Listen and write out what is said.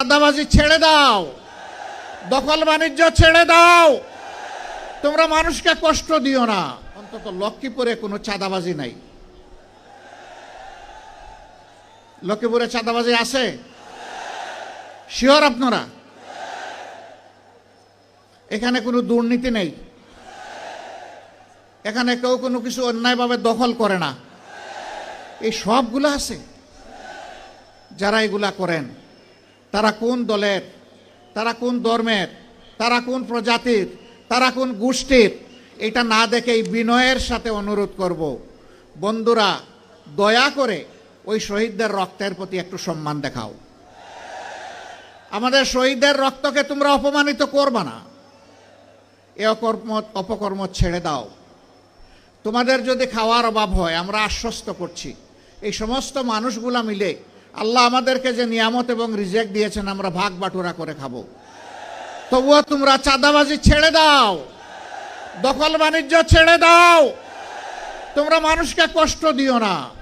চাঁদাবাজি ছেড়ে দাও। দখল বাণিজ্য ছেড়ে দাও। তোমরা মানুষকে কষ্ট দিও না। অন্তত লক্ষ্মীপুরে কোনো চাঁদাবাজি নাই। লক্ষ্মীপুরে চাঁদাবাজি আছে? শিওর আপনারা? এখানে কোনো দুর্নীতি নেই। এখানে কেউ কোনো কিছু অন্যায়ভাবে দখল করে না। এই সবগুলো আছে। যারা এগুলা করেন। তারা কোন দলের? তারা কোন ধর্মের? তারা কোন প্রজাতির? তারা কোন গোষ্ঠীর? এটা না দেখে এই বিনয়ের সাথে অনুরোধ করব। বন্ধুরা, দয়া করে ওই শহীদদের রক্তের প্রতি একটু সম্মান দেখাও। আমাদের শহীদদের রক্তকে তোমরা অপমানিত করবা না। এ অকর্ম, অপকর্ম ছেড়ে দাও। তোমাদের যদি খাওয়ার অভাব হয়, আমরা আশ্বস্ত করছি। এই সমস্ত মানুষগুলা মিলে আল্লাহ আমাদেরকে যে নিয়ামত এবং রিজেক্ট দিয়েছেন, আমরা ভাগ বাটুরা করে খাব। তবুও তোমরা চাঁদাবাজি ছেড়ে দাও। দখল বাণিজ্য ছেড়ে দাও। তোমরা মানুষকে কষ্ট দিও না।